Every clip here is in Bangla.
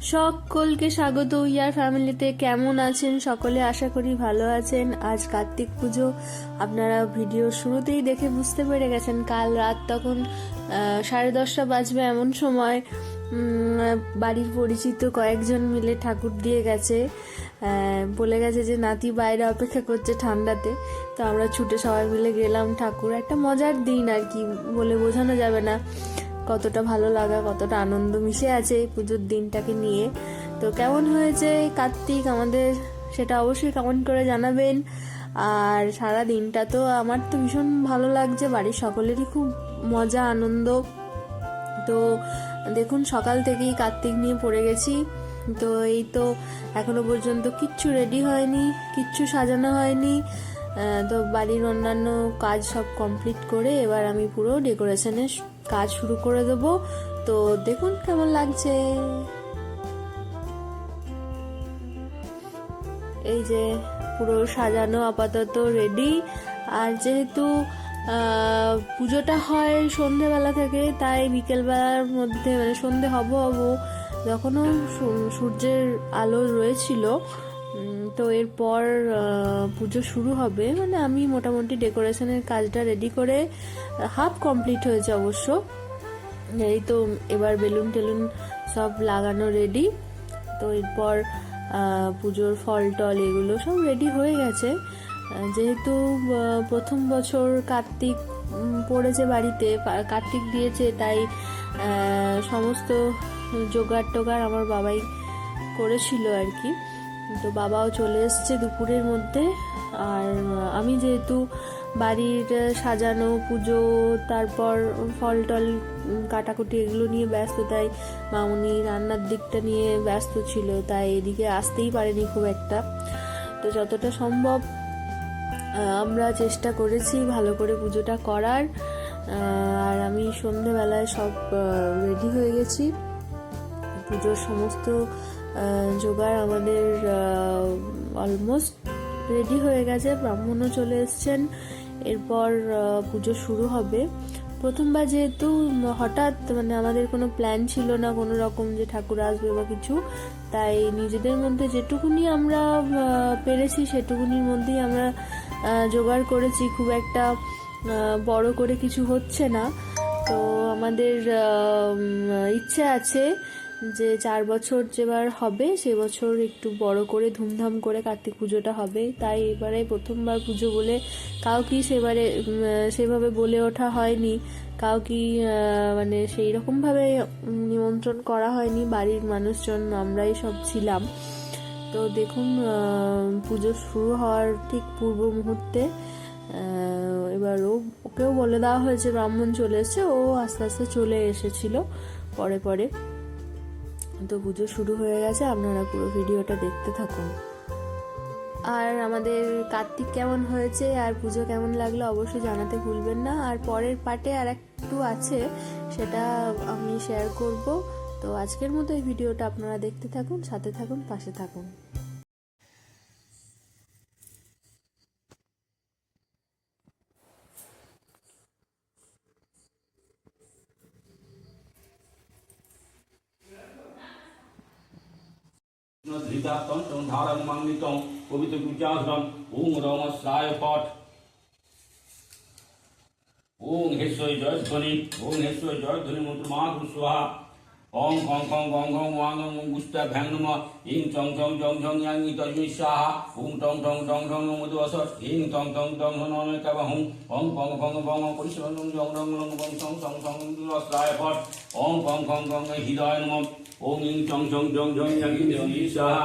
সকলকে স্বাগত। ইয়ার ফ্যামিলিতে কেমন আছেন? সকলে আশা করি ভালো আছেন। আজ কার্তিক পুজো। আপনারা ভিডিও শুরুতেই দেখে বুঝতে পেরে গেছেন, কাল রাত তখন সাড়ে দশটা বাজবে এমন সময়। বাড়ির পরিচিত কয়েকজন মিলে ঠাকুর দিয়ে গেছে। বলে গেছে যে, নাতি বাইরে অপেক্ষা করছে ঠান্ডাতে। তো আমরা ছুটে সবাই মিলে গেলাম ঠাকুর। একটা মজার দিন আর কি, বলে বোঝানো যাবে না। কতটা ভালো লাগা, কতটা আনন্দ মিশে আছে এই পুজোর দিনটাকে নিয়ে। তো কেমন হয়েছে কার্তিক? আমাদের সেটা অবশ্যই কমেন্ট করে জানাবেন। আর সারা দিনটা তো আমার তো ভীষণ ভালো লাগছে, বাড়ির সকলেরই খুব মজা, আনন্দ। তো দেখুন, সকাল থেকেই কার্তিক নিয়ে পড়ে গেছি। তো এই তো এখনও পর্যন্ত কিচ্ছু রেডি হয়নি, কিচ্ছু সাজানো হয়নি। তো বাড়ির অন্যান্য কাজ সব কমপ্লিট করে এবার আমি পুরো ডেকোরেশনের কাজ শুরু করে দেব। তো দেখুন কেমন লাগছে। এই যে পুরো সাজানো আপাতত রেডি আর যেহেতু পুজোটা হয় সন্ধেবেলা থেকে, তাই বিকেলবেলার মধ্যে মানে সন্ধে হব হব, যখনও সূর্যের আলো রয়েছিল তো এরপর পুজো শুরু হবে। মানে আমি মোটামুটি ডেকোরেশনের কাজটা রেডি করে হাফ কমপ্লিট হয়েছে অবশ্য। এই তো এবার বেলুন টেলুন সব লাগানো রেডি তো এরপর পুজোর ফল টল এগুলো সব রেডি হয়ে গেছে। যেহেতু প্রথম বছর কার্তিক পড়েছে বাড়িতে কার্তিক দিয়েছে, তাই সমস্ত জোগাড় টোগাড় আমার বাবাই করেছিল আর কি। তো বাবাও চলে এসছে দুপুরের মধ্যে। আর আমি যেহেতু বাড়ির সাজানো, পুজো, তারপর ফল টল কাটাকুটি এগুলো নিয়ে ব্যস্ত, তাই মামুনি রান্নার দিকটা নিয়ে ব্যস্ত ছিল, তাই এদিকে আসতেই পারেনি খুব একটা। তো যতটা সম্ভব আমরা চেষ্টা করেছি ভালো করে পুজোটা করার। আর আমি সন্ধেবেলায় সব রেডি হয়ে গেছি। পুজোর সমস্ত জোগাড় আমাদের অলমোস্ট রেডি হয়ে গেছে। ব্রাহ্মণও চলে এসছেন। এরপর পুজো শুরু হবে। প্রথমবার যেহেতু হঠাৎ মানে আমাদের কোনো প্ল্যান ছিল না কোনো রকম যে ঠাকুর আসবে বা কিছু, তাই নিজেদের মধ্যে যেটুকুনি আমরা পেরেছি সেটুকুনির মধ্যেই আমরা জোগাড় করেছি। খুব একটা বড় করে কিছু হচ্ছে না। তো আমাদের ইচ্ছে আছে যে চার বছর যেবার হবে, সে বছর একটু বড় করে ধুমধাম করে কার্তিক পুজোটা হবে। তাই এবারে প্রথমবার পুজো বলে কাউকেই সেবারে সেভাবে বলে ওঠা হয়নি। কাউকে মানে সেই রকমভাবে নিমন্ত্রণ করা হয়নি। বাড়ির মানুষজন, আমরাই সব ছিলাম। তো দেখুন পুজো শুরু হওয়ার ঠিক পূর্ব মুহূর্তে এবার ও, ওকেও বলে দেওয়া হয়েছে, ব্রাহ্মণ চলে এসেছে। ও আস্তে আস্তে চলে এসেছিল পরে পরে। তো পুজো শুরু হয়ে গেছে, আপনারা পুরো ভিডিওটা দেখতে থাকুন। আর আমাদের কার্তিক কেমন হয়েছে আর পুজো কেমন লাগল অবশ্যই জানাতে ভুলবেন না। আর পরের পার্টে আর একটু আছে, সেটা আমি শেয়ার করব। তো আজকের মতো এই ভিডিওটা আপনারা দেখতে থাকুন, সাথে থাকুন, পাশে থাকুন। ধৃতাত্তম সংধারং মাঙ্গিতং পবিত্র পূজাধরম ওং রমস্রায় পট ওং হেশ্বই জয়ধ্বনি ওং হেশ্বই জয়ধ্বনি মন্ত্র মাধু স্বাহা ওং খং খং গং ঘং ওয়াং ওং গুষ্টা ভ্যাং নম ইং চং চং জং ঝং ইয়াং ই তস্মি স্বাহা ওং টং টং টং টং মধু অসর ইং টং টং টং নম কাবা হুং ওং কং খং বং পরিশ্রম জং রং রং বং সং সং সং রস্রায় পট ওং কং খং গং হৃদয় নম ওং ইং চং চং জং ঝং ইয়াং ই তস্মি স্বাহা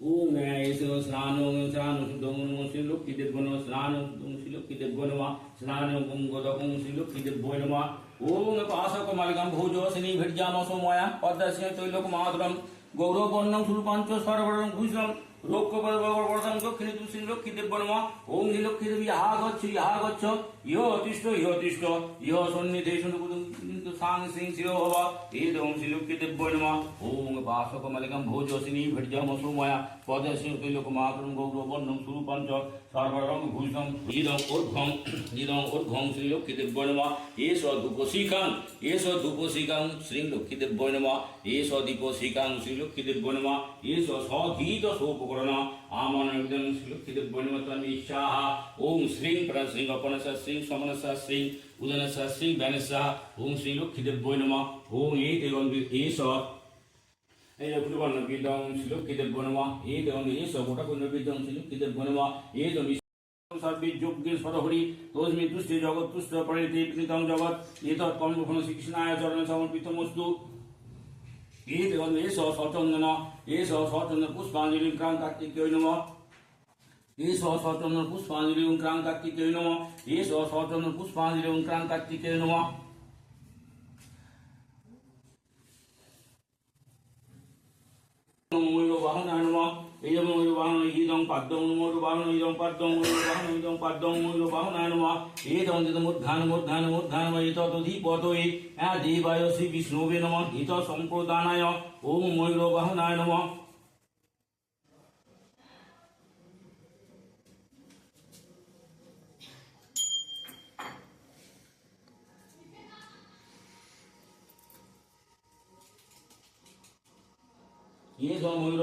ওম এসো স্নান স্নান শুদ্ধং শ্রীলক্ষ্মীদেব গণ স্নান শুদ্ধং শ্রীলক্ষ্মীদেব গণমা স্নান গঙ্গদকং শ্রীলক্ষ্মীদেব বৈ নমা ওম পাশক মালিকাম ভোজ শ্রী ভীর্যাম সময়া পদ্মস্য তৈলোক মাতরম গৌরবর্ণং সুরপাঞ্চ সরবরং ভূষণ রক্ষ দক্ষিণে তুমি শ্রী লক্ষ্মী দেব নম ওম হি লক্ষ্মী দেবী ইহা গচ্ছ ইহা গচ্ছ ইহ অতিষ্ঠ ইহ অতিষ্ঠ ইহ সন্নিধে কিন্তু সাং সিং শিরো ভব এদং শ্রী লক্ষ্মী দেব নম ওম বাসক মালিকম ভোজসিনী ভেটজম সুময়া পদসি তৈলক মাতরম গৌর বর্ণম সুরূপঞ্চ সর্বরং ভূষণ ইদং ঊর্ধ্বং ইদং ঊর্ধ্বং শ্রী লক্ষ্মী দেব নম এস ধূপশিখাং এস ধূপশিখাং শ্রী লক্ষ্মী দেব নম এস দীপশিখাং শ্রী লক্ষ্মী দেব নম এস সগীত সোপকরণ শ্রী লক্ষ্মী দেব নম তন্মিষাহ ওম শ্রীং প্রা শ্রীং অপনস শ্রীং সমনস শ্রীং উদনস শ্রীং ব্যানস ওম শ্রী লক্ষ্মী দেব নম ওম এই দেবং এস এই কুলবর্ণ বিদং শ্রীলক্ষ্মীদেব বনমা এই দেবং এস গোটা কুণ্ড বিদং শ্রীলক্ষ্মীদেব বনমা এই দেবং সর্বে যজ্ঞে সরহরি তস্মি তুষ্টে জগৎ তুষ্ট পরিতে জগৎ এতৎ কর্মফল শ্রীকৃষ্ণায় চরণে সমর্পিতমস্তু এই गीतगंध ईशो सौचंद नम ईशो सौचंद्र पुष्पांजलि क्रांतिक्योय नम ईशो सौचंद्र पुष्पांजलि क्रांतिक्योय नम ईशो सौचंद्र पुष्पांजलि क्रांतिक्योय नम वाहन नम। ময়ূর বাহনায় নম এই ময়ূর বাহন ইদং পাদ্যং ময়ূর বাহন ইদং পাদ্যং ময়ূর বাহন ইদং পাদ্যং ময়ূর বাহনায় নম এদং যদ মূর্ধান মূর্ধান মূর্ধান এতদধিপতয়ে দেবায় শ্রী বিষ্ণুবে নম হিত সম্প্রদানায় ওম ময়ূর বাহনায় নম এস ময়ূর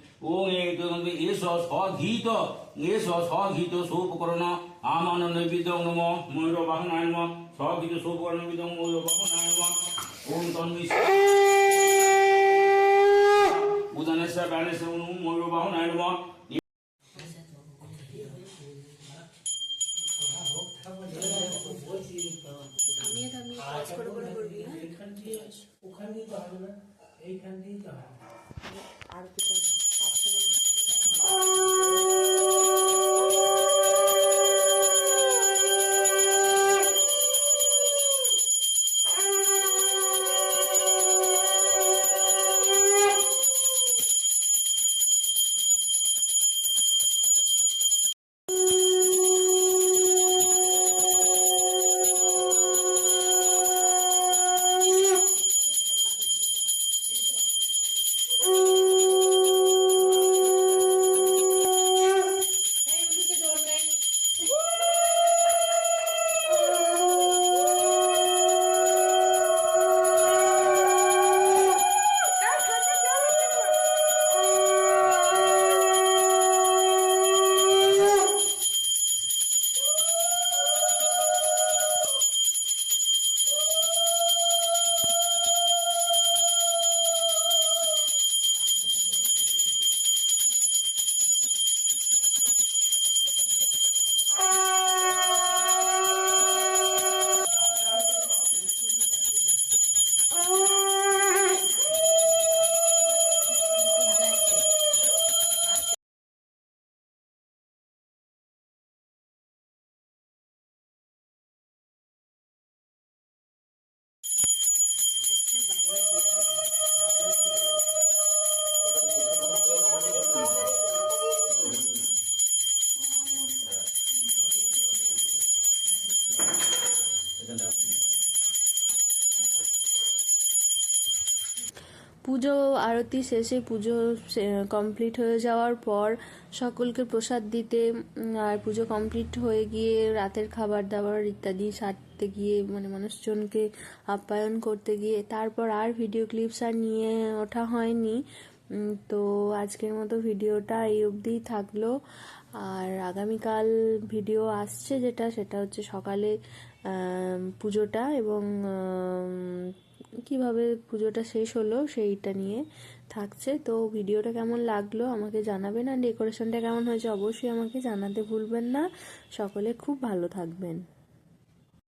দন্দে এস স্বঘীত এস স্বঘীত সোপকরণ আমান নৈবেদ্য নম ময়ূর বাহনায় নম স্বঘীত সোপকরণ নৈবেদ্য ময়ূর বাহনায় নম ওম তন্মি উদানেশ্বর ব্যানেশ্বর ওম ময়ূর বাহনায় নম ওখান দিয়ে তো হবে না এইখান তো হবে। আরতি শেষে পুজো কমপ্লিট হয়ে যাওয়ার পর সকলকে প্রসাদ দিতে আর পুজো কমপ্লিট হয়ে গিয়ে রাতের খাবার দাবার ইত্যাদি সারতে গিয়ে মানে মানুষজনকে আপ্যায়ন করতে গিয়ে তারপর আর ভিডিও ক্লিপস আর নিয়ে ওঠা হয়নি। তো আজকের মতো ভিডিওটা এই অবধিই থাকল। আর আগামীকাল ভিডিও আসছে যেটা, সেটা হচ্ছে সকালে পুজোটা এবং কীভাবে পুজোটা শেষ হলো সেইটা নিয়ে থাকছে। তো ভিডিওটা কেমন লাগল আমাকে জানাবেন আর ডেকোরেশনটা কেমন হয়েছে অবশ্যই আমাকে জানাতে ভুলবেন না। সকলে খুব ভালো থাকবেন।